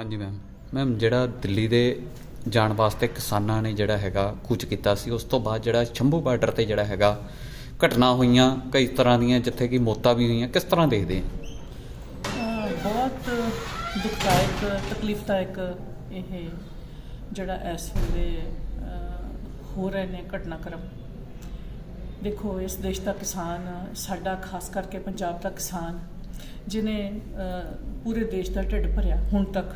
ਹਾਂਜੀ ma'am ma'am ਜਿਹੜਾ ਦਿੱਲੀ ਦੇ ਜਾਣ ਵਾਸਤੇ ਕਿਸਾਨਾਂ ਨੇ ਜਿਹੜਾ ਹੈਗਾ ਕੁਝ ਕੀਤਾ ਸੀ, ਉਸ ਤੋਂ ਬਾਅਦ ਜਿਹੜਾ ਸ਼ੰਭੂ ਬਾਰਡਰ ਤੇ ਜਿਹੜਾ ਹੈਗਾ ਘਟਨਾ ਹੋਈਆਂ ਕਈ ਤਰ੍ਹਾਂ ਦੀਆਂ, ਜਿੱਥੇ ਕਿ ਮੌਤਾਂ ਵੀ ਹੋਈਆਂ, ਕਿਸ ਤਰ੍ਹਾਂ ਦੇਖਦੇ ਆ? ਬਹੁਤ ਦੁਖਦਾਇਕ, ਤਕਲੀਫਦਾਇਕ ਇਹ ਜਿਹੜਾ ਇਸ ਵੇਲੇ ਹੋ ਰਹੇ ਨੇ ਘਟਨਾਕ੍ਰਮ। ਦੇਖੋ, ਇਸ ਦੇਸ਼ ਦਾ ਕਿਸਾਨ, ਸਾਡਾ ਖਾਸ ਕਰਕੇ ਪੰਜਾਬ ਦਾ ਕਿਸਾਨ ਜਿਨੇ ਪੂਰੇ ਦੇਸ਼ ਦਾ ਢਿੱਡ ਭਰਿਆ ਹੁਣ ਤੱਕ।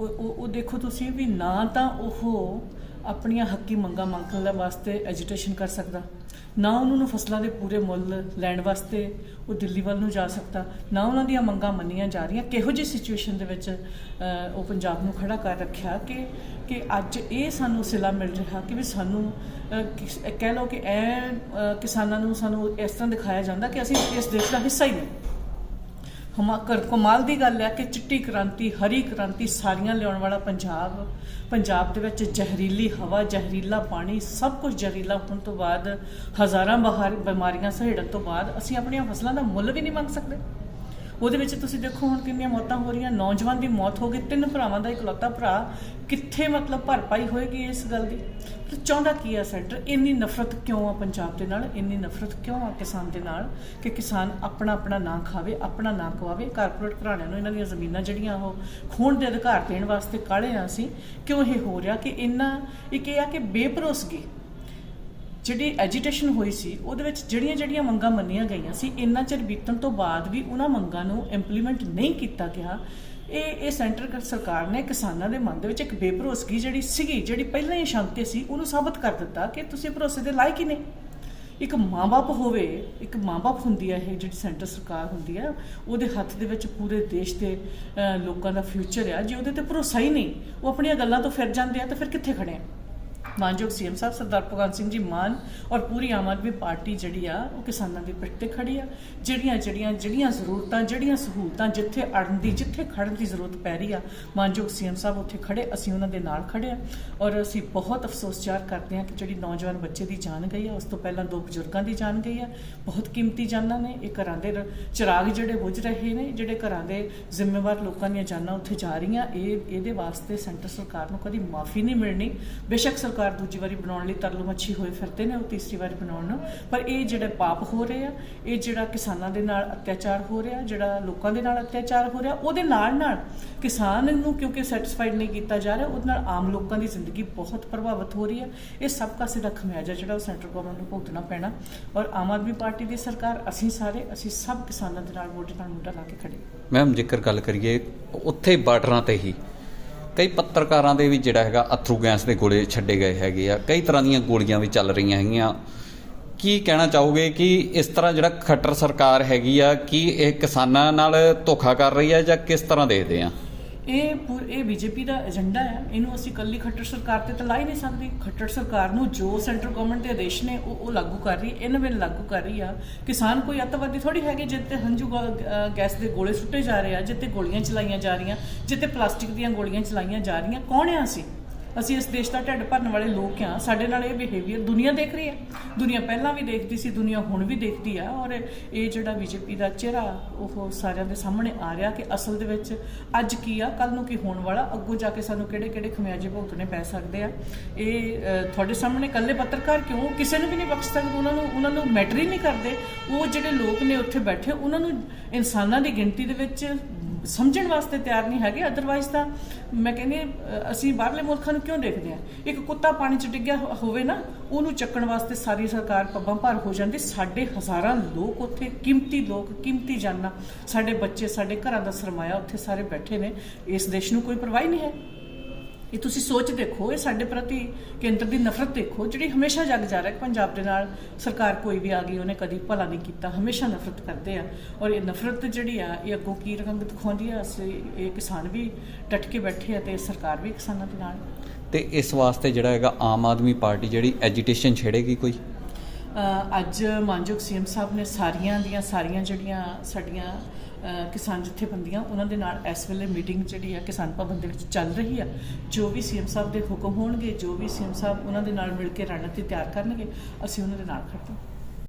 ਉਹ ਉਹ ਦੇਖੋ ਤੁਸੀਂ ਵੀ ਨਾ ਤਾਂ ਉਹ ਆਪਣੀਆਂ ਹੱਕੀ ਮੰਗਾਂ ਮੰਗਣ ਦੇ ਵਾਸਤੇ ਐਜੀਟੇਸ਼ਨ ਕਰ ਸਕਦਾ। ਨਾ ਉਹਨਾਂ ਨੂੰ ਫਸਲਾਂ ਦੇ ਪੂਰੇ ਮੁੱਲ ਲੈਣ ਵਾਸਤੇ ਉਹ ਦਿੱਲੀ ਵੱਲ ਨੂੰ ਜਾ ਸਕਦਾ। ਨਾ ਉਹਨਾਂ ਦੀਆਂ ਮੰਗਾਂ ਮੰਨੀਆਂ ਜਾ ਰਹੀਆਂ। ਕਿਹੋ ਜਿਹੀ ਸਿਚੁਏਸ਼ਨ ਦੇ ਵਿੱਚ ਉਹ ਪੰਜਾਬ ਨੂੰ ਖੜਾ ਕਰ ਰੱਖਿਆ ਕਿ ਕਿ ਅੱਜ ਇਹ ਸਾਨੂੰ ਸਿਲਾ ਮਿਲ ਰਿਹਾ ਕਿ ਵੀ ਸਾਨੂੰ ਕਹਿ ਲਓ ਕਿ ਇਹ ਕਿਸਾਨਾਂ ਨੂੰ ਸਾਨੂੰ ਇਸ ਤਰ੍ਹਾਂ ਦਿਖਾਇਆ ਜਾਂਦਾ ਕਿ ਅਸੀਂ ਇਸ ਦੇਸ਼ ਦਾ ਹਿੱਸਾ ਹੀ ਨਹੀਂ। ਹਮਾ ਕਰ ਕਮਾਲ ਦੀ ਗੱਲ ਹੈ ਕਿ ਚਿੱਟੀ ਕ੍ਰਾਂਤੀ, ਹਰੀ ਕ੍ਰਾਂਤੀ ਸਾਰੀਆਂ ਲਿਆਉਣ ਵਾਲਾ ਪੰਜਾਬ ਪੰਜਾਬ ਦੇ ਵਿੱਚ ਜ਼ਹਿਰੀਲੀ ਹਵਾ, ਜ਼ਹਿਰੀਲਾ ਪਾਣੀ, ਸਭ ਕੁਝ ਜ਼ਹਿਰੀਲਾ ਹੋਣ ਤੋਂ ਬਾਅਦ ਹਜ਼ਾਰਾਂ ਬਹਾਰ ਬਿਮਾਰੀਆਂ ਸਹੇੜਨ ਤੋਂ ਬਾਅਦ ਅਸੀਂ ਆਪਣੀਆਂ ਫਸਲਾਂ ਦਾ ਮੁੱਲ ਵੀ ਨਹੀਂ ਮੰਗ ਸਕਦੇ। ਉਹਦੇ ਵਿੱਚ ਤੁਸੀਂ ਦੇਖੋ ਹੁਣ ਕਿੰਨੀਆਂ ਮੌਤਾਂ ਹੋ ਰਹੀਆਂ, ਨੌਜਵਾਨ ਦੀ ਮੌਤ ਹੋ ਗਈ, ਤਿੰਨ ਭਰਾਵਾਂ ਦਾ ਇਕਲੌਤਾ ਭਰਾ ਕਿੱਥੇ ਮਤਲਬ ਭਰਪਾਈ ਹੋਏਗੀ ਇਸ ਗੱਲ ਦੀ? ਤੇ ਚਾਹੁੰਦਾ ਕੀ ਆ ਸੈਂਟਰ? ਇੰਨੀ ਨਫ਼ਰਤ ਕਿਉਂ ਆ ਪੰਜਾਬ ਦੇ ਨਾਲ? ਇੰਨੀ ਨਫ਼ਰਤ ਕਿਉਂ ਆ ਕਿਸਾਨ ਦੇ ਨਾਲ ਕਿ ਕਿਸਾਨ ਆਪਣਾ ਆਪਣਾ ਨਾਂ ਖਾਵੇ, ਆਪਣਾ ਨਾਂ ਕਵਾਵੇ? ਕਾਰਪੋਰੇਟ ਘਰਾਣਿਆਂ ਨੂੰ ਇਹਨਾਂ ਦੀਆਂ ਜ਼ਮੀਨਾਂ ਜਿਹੜੀਆਂ ਉਹ ਖੋਣ ਦੇ ਅਧਿਕਾਰ ਦੇਣ ਵਾਸਤੇ ਕਾਲੇ ਆ ਸੀ ਕਿਉਂ ਇਹ ਹੋ ਰਿਹਾ ਕਿ ਇੰਨਾ, ਇੱਕ ਇਹ ਆ ਕਿ ਬੇਭਰੋਸਗੀ ਜਿਹੜੀ ਐਜੀਟੇਸ਼ਨ ਹੋਈ ਸੀ, ਉਹਦੇ ਵਿੱਚ ਜਿਹੜੀਆਂ ਜਿਹੜੀਆਂ ਮੰਗਾਂ ਮੰਨੀਆਂ ਗਈਆਂ ਸੀ, ਇੰਨਾ ਚਿਰ ਬੀਤਣ ਤੋਂ ਬਾਅਦ ਵੀ ਉਹਨਾਂ ਮੰਗਾਂ ਨੂੰ ਇੰਪਲੀਮੈਂਟ ਨਹੀਂ ਕੀਤਾ ਗਿਆ। ਇਹ ਇਹ ਸੈਂਟਰ ਸਰਕਾਰ ਨੇ ਕਿਸਾਨਾਂ ਦੇ ਮਨ ਦੇ ਵਿੱਚ ਇੱਕ ਬੇਭਰੋਸਗੀ ਜਿਹੜੀ ਸੀਗੀ, ਜਿਹੜੀ ਪਹਿਲਾਂ ਹੀ ਸ਼ੰਕੇ ਸੀ, ਉਹਨੂੰ ਸਾਬਤ ਕਰ ਦਿੱਤਾ ਕਿ ਤੁਸੀਂ ਭਰੋਸੇ ਦੇ ਲਾਇਕ ਹੀ ਨਹੀਂ। ਇੱਕ ਮਾਂ-ਬਾਪ ਹੋਵੇ, ਇੱਕ ਮਾਂ-ਬਾਪ ਹੁੰਦੀ ਹੈ ਇਹ ਜਿਹੜੀ ਸੈਂਟਰ ਸਰਕਾਰ ਹੁੰਦੀ ਹੈ ਉਹਦੇ ਹੱਥ ਦੇ ਵਿੱਚ ਪੂਰੇ ਦੇਸ਼ ਦੇ ਲੋਕਾਂ ਦਾ ਫਿਊਚਰ ਆ। ਜੇ ਉਹਦੇ ਤੇ ਭਰੋਸਾ ਹੀ ਨਹੀਂ, ਉਹ ਆਪਣੀਆਂ ਗੱਲਾਂ ਤੋਂ ਫਿਰ ਜਾਂਦੇ ਆ, ਤਾਂ ਫਿਰ ਕਿੱਥੇ ਖੜੇ ਆ? ਮਾਨਯੋਗ ਸੀਐਮ ਸਾਹਿਬ ਸਰਦਾਰ ਭਗਵੰਤ ਸਿੰਘ ਜੀ ਮਾਨ ਔਰ ਪੂਰੀ ਆਮ ਆਦਮੀ ਪਾਰਟੀ ਜਿਹੜੀ ਆ, ਉਹ ਕਿਸਾਨਾਂ ਦੇ ਪਿੱਠ ਤੇ ਖੜੀ ਆ। ਜਿਹੜੀਆਂ ਜਿਹੜੀਆਂ ਜਿਹੜੀਆਂ ਜ਼ਰੂਰਤਾਂ, ਜਿਹੜੀਆਂ ਸਹੂਲਤਾਂ ਜਿੱਥੇ ਅੜਨ ਦੀ, ਜਿੱਥੇ ਖੜਨ ਦੀ ਜ਼ਰੂਰਤ ਪੈ ਰਹੀ ਆ, ਮਾਨਯੋਗ ਸੀਐਮ ਸਾਹਿਬ ਉੱਥੇ ਖੜੇ, ਅਸੀਂ ਉਹਨਾਂ ਦੇ ਨਾਲ ਖੜੇ ਆ। ਔਰ ਅਸੀਂ ਬਹੁਤ ਅਫਸੋਸ ਜ਼ਾਹਰ ਕਰਦੇ ਹਾਂ ਕਿ ਜਿਹੜੀ ਨੌਜਵਾਨ ਬੱਚੇ ਦੀ ਜਾਨ ਗਈ ਆ, ਉਸ ਤੋਂ ਪਹਿਲਾਂ ਦੋ ਬਜ਼ੁਰਗਾਂ ਦੀ ਜਾਨ ਗਈ ਆ। ਬਹੁਤ ਕੀਮਤੀ ਜਾਨਾਂ ਨੇ, ਇਹ ਘਰਾਂ ਦੇ ਰ- ਚਿਰਾਗ ਜਿਹੜੇ ਬੁਝ ਰਹੇ ਨੇ, ਜਿਹੜੇ ਘਰਾਂ ਦੇ ਜ਼ਿੰਮੇਵਾਰ ਲੋਕਾਂ ਦੀਆਂ ਜਾਨਾਂ ਉੱਥੇ ਜਾ ਰਹੀਆਂ, ਇਹ, ਇਹਦੇ ਵਾਸਤੇ ਸੈਂਟਰ ਸਰਕਾਰ ਨੂੰ ਕਦੀ ਮਾਫੀ ਨਹੀਂ ਮਿਲਣੀ। ਬੇਸ਼ੱਕ ਸਰਕਾਰ ਦੂਜੀ ਵਾਰੀ ਬਣਾਉਣ ਲਈ ਤਰਲ ਮੱਛੀ ਹੋਏ ਫਿਰਦੇ ਨੇ, ਉਹ ਤੀਸਰੀ ਵਾਰੀ ਬਣਾਉਣ ਨੂੰ। ਪਰ ਇਹ ਜਿਹੜੇ ਪਾਪ ਹੋ ਰਹੇ ਆ ਇਹ ਜਿਹੜਾ ਕਿਸਾਨਾਂ ਦੇ ਨਾਲ ਅਤਿਆਚਾਰ ਹੋ ਰਿਹਾ, ਜਿਹੜਾ ਲੋਕਾਂ ਦੇ ਨਾਲ ਅਤਿਆਚਾਰ ਹੋ ਰਿਹਾ, ਉਹਦੇ ਨਾਲ ਨਾਲ ਕਿਸਾਨ ਨੂੰ ਕਿਉਂਕਿ ਸੈਟੀਸਫਾਈਡ ਨਹੀਂ ਕੀਤਾ ਜਾ ਰਿਹਾ, ਉਹਦੇ ਨਾਲ ਆਮ ਲੋਕਾਂ ਦੀ ਜ਼ਿੰਦਗੀ ਬਹੁਤ ਪ੍ਰਭਾਵਿਤ ਹੋ ਰਹੀ ਹੈ। ਇਹ ਸਭ ਕਾਸੇ ਦਾ ਖਮਿਆਜਾ ਜਿਹੜਾ ਉਹ ਸੈਂਟਰ ਗਵਰਨਮੈਂਟ ਨੂੰ ਭੁਗਤਣਾ ਪੈਣਾ ਔਰ ਆਮ ਆਦਮੀ ਪਾਰਟੀ ਦੀ ਸਰਕਾਰ, ਅਸੀਂ ਸਾਰੇ, ਅਸੀਂ ਸਭ ਕਿਸਾਨਾਂ ਦੇ ਨਾਲ ਮੋਢੇ ਨਾਲ ਮੋਢਾ ਲਾ ਕੇ ਖੜੇ ਮੈਮ ਜੇਕਰ ਗੱਲ ਕਰੀਏ, ਉੱਥੇ ਬਾਰਡਰਾਂ ਤੇ ਹੀ ਕਈ ਪੱਤਰਕਾਰਾਂ ਦੇ ਵੀ ਜਿਹੜਾ ਹੈਗਾ ਅਥਰੂ ਗੈਸ ਦੇ ਗੋਲੇ ਛੱਡੇ ਗਏ ਹੈਗੇ ਆ, ਕਈ ਤਰ੍ਹਾਂ ਦੀਆਂ ਗੋਲੀਆਂ ਵੀ ਚੱਲ ਰਹੀਆਂ ਹੈਗੀਆਂ। ਕੀ ਕਹਿਣਾ ਚਾਹੋਗੇ ਕਿ ਇਸ ਤਰ੍ਹਾਂ ਜਿਹੜਾ ਖੱਟਰ ਸਰਕਾਰ ਹੈਗੀ ਆ, ਕੀ ਇਹ ਕਿਸਾਨਾਂ ਨਾਲ ਧੋਖਾ ਕਰ ਰਹੀ ਆ ਜਾਂ ਕਿਸ ਤਰ੍ਹਾਂ ਦੇਖਦੇ ਆ? ਇਹ ਪੂ- ਇਹ ਬੀਜੇਪੀ ਦਾ ਏਜੰਡਾ ਹੈ। ਇਹਨੂੰ ਅਸੀਂ ਕੱਲੀ ਖੱਟਰ ਸਰਕਾਰ ਤੇ ਤਾਂ ਲਾ ਹੀ ਨਹੀਂ ਸਕਦੇ। ਖੱਟਰ ਸਰਕਾਰ ਨੂੰ ਜੋ ਸੈਂਟਰ ਗਵਰਨਮੈਂਟ ਦੇ ਆਦੇਸ਼ ਨੇ, ਉਹ ਉਹ ਲਾਗੂ ਕਰ ਰਹੀ ਹੈ ਇਹਨਾਂ ਵੇਲੇ ਲਾਗੂ ਕਰ ਰਹੀ ਆ। ਕਿਸਾਨ ਕੋਈ ਅੱਤਵਾਦੀ ਥੋੜੀ ਹੈਗੇ ਜਿੱਤੇ ਹੰਝੂ ਗਾ- ਗੈਸ ਦੇ ਗੋਲੇ ਸੁੱਟੇ ਜਾ ਰਹੇ ਆ ਜਿੱਤੇ ਗੋਲੀਆਂ ਚਲਾਈਆਂ ਜਾ ਰਹੀਆਂ ਜਿੱਤੇ ਪਲਾਸਟਿਕ ਦੀਆਂ ਗੋਲੀਆਂ ਚਲਾਈਆਂ ਜਾ ਰਹੀਆਂ। ਕੌਣ ਆ ਅਸੀਂ? ਅਸੀਂ ਇਸ ਦੇਸ਼ ਦਾ ਢਿੱਡ ਭਰਨ ਵਾਲੇ ਲੋਕ ਆ ਸਾਡੇ ਨਾਲ ਇਹ ਬਿਹੇਵੀਅਰ ਦੁਨੀਆ ਦੇਖ ਰਹੀ ਹੈ। ਦੁਨੀਆ ਪਹਿਲਾਂ ਵੀ ਦੇਖਦੀ ਸੀ, ਦੁਨੀਆ ਹੁਣ ਵੀ ਦੇਖਦੀ ਆ ਔਰ ਇਹ ਜਿਹੜਾ ਬੀਜੇਪੀ ਦਾ ਚਿਹਰਾ, ਉਹ ਸਾਰਿਆਂ ਦੇ ਸਾਹਮਣੇ ਆ ਰਿਹਾ ਕਿ ਅਸਲ ਦੇ ਵਿੱਚ ਅੱਜ ਕੀ ਆ ਕੱਲ ਨੂੰ ਕੀ ਹੋਣ ਵਾਲਾ, ਅੱਗੋਂ ਜਾ ਕੇ ਸਾਨੂੰ ਕਿਹੜੇ ਕਿਹੜੇ ਖਮਿਆਜੇ ਭੁਗਤਣੇ ਪੈ ਸਕਦੇ ਆ। ਇਹ ਤੁਹਾਡੇ ਸਾਹਮਣੇ ਕੱਲੇ ਪੱਤਰਕਾਰ ਕਿਉਂ? ਕਿਸੇ ਨੂੰ ਵੀ ਨਹੀਂ ਬਖਸ਼ ਸਕਦੇ, ਉਹਨਾਂ ਨੂੰ ਉਹਨਾਂ ਨੂੰ ਮੈਟਰ ਹੀ ਨਹੀਂ ਕਰਦੇ। ਉਹ ਜਿਹੜੇ ਲੋਕ ਨੇ ਉੱਥੇ ਬੈਠੇ, ਉਹਨਾਂ ਨੂੰ ਇਨਸਾਨਾਂ ਦੀ ਗਿਣਤੀ ਦੇ ਵਿੱਚ ਸਮਝਣ ਵਾਸਤੇ ਤਿਆਰ ਨਹੀਂ ਹੈਗੇ ਅਦਰਵਾਈਜ਼ ਤਾਂ ਮੈਂ ਕਹਿੰਦੀ ਅਸੀਂ ਬਾਹਰਲੇ ਮੁਲਕਾਂ ਨੂੰ ਕਿਉਂ ਦੇਖਦੇ ਆ ਇੱਕ ਕੁੱਤਾ ਪਾਣੀ 'ਚ ਡਿੱਗਿਆ ਹੋ- ਹੋਵੇ ਨਾ, ਉਹਨੂੰ ਚੱਕਣ ਵਾਸਤੇ ਸਾਰੀ ਸਰਕਾਰ ਪੱਬਾਂ ਭਰ ਹੋ ਜਾਂਦੀ, ਸਾਡੇ ਹਜ਼ਾਰਾਂ ਲੋਕ ਉੱਥੇ, ਕੀਮਤੀ ਲੋਕ, ਕੀਮਤੀ ਜਾਨਾਂ, ਸਾਡੇ ਬੱਚੇ, ਸਾਡੇ ਘਰਾਂ ਦਾ ਸਰਮਾਇਆ ਉੱਥੇ ਸਾਰੇ ਬੈਠੇ ਨੇ, ਇਸ ਦੇਸ਼ ਨੂੰ ਕੋਈ ਪਰਵਾਹ ਨਹੀਂ ਹੈ। ਇਹ ਤੁਸੀਂ ਸੋਚ ਦੇਖੋ, ਇਹ ਸਾਡੇ ਪ੍ਰਤੀ ਕੇਂਦਰ ਦੀ ਨਫ਼ਰਤ ਦੇਖੋ, ਜਿਹੜੀ ਹਮੇਸ਼ਾ ਜਗ ਜਾ ਰਿਹਾ ਪੰਜਾਬ ਦੇ ਨਾਲ। ਸਰਕਾਰ ਕੋਈ ਵੀ ਆ ਗਈ, ਉਹਨੇ ਕਦੀ ਭਲਾ ਨਹੀਂ ਕੀਤਾ, ਹਮੇਸ਼ਾ ਨਫ਼ਰਤ ਕਰਦੇ ਆ। ਔਰ ਇਹ ਨਫ਼ਰਤ ਜਿਹੜੀ ਆ, ਇਹ ਅੱਗੋਂ ਕੀ ਰਕਮ ਦਿਖਾਉਂਦੀ ਆ? ਅਸੀਂ, ਇਹ ਕਿਸਾਨ ਵੀ ਡਟ ਕੇ ਬੈਠੇ ਆ ਤੇ ਸਰਕਾਰ ਵੀ ਕਿਸਾਨਾਂ ਦੇ ਨਾਲ। ਤੇ ਇਸ ਵਾਸਤੇ ਜਿਹੜਾ ਹੈਗਾ ਆਮ ਆਦਮੀ ਪਾਰਟੀ, ਜਿਹੜੀ ਐਜੀਟੇਸ਼ਨ ਛੇੜੇਗੀ ਕੋਈ? ਅੱਜ ਮਾਨਯੋਗ ਸੀਐਮ ਸਾਹਿਬ ਨੇ ਸਾਰੀਆਂ ਦੀਆਂ, ਸਾਰੀਆਂ ਜਿਹੜੀਆਂ ਸਾਡੀਆਂ ਕਿਸਾਨ ਜਥੇਬੰਦੀਆਂ, ਉਹਨਾਂ ਦੇ ਨਾਲ ਇਸ ਵੇਲੇ ਮੀਟਿੰਗ ਜਿਹੜੀ ਆ ਕਿਸਾਨ ਭਵਨ ਦੇ ਵਿੱਚ ਚੱਲ ਰਹੀ ਆ। ਜੋ ਵੀ ਸੀਐਮ ਸਾਹਿਬ ਦੇ ਹੁਕਮ ਹੋਣਗੇ, ਜੋ ਵੀ ਸੀਐਮ ਸਾਹਿਬ ਉਹਨਾਂ ਦੇ ਨਾਲ ਮਿਲ ਕੇ ਰਣਨੀਤੀ ਤਿਆਰ ਕਰਨਗੇ, ਅਸੀਂ ਉਹਨਾਂ ਦੇ ਨਾਲ ਖੜਦੇ ਹਾਂ।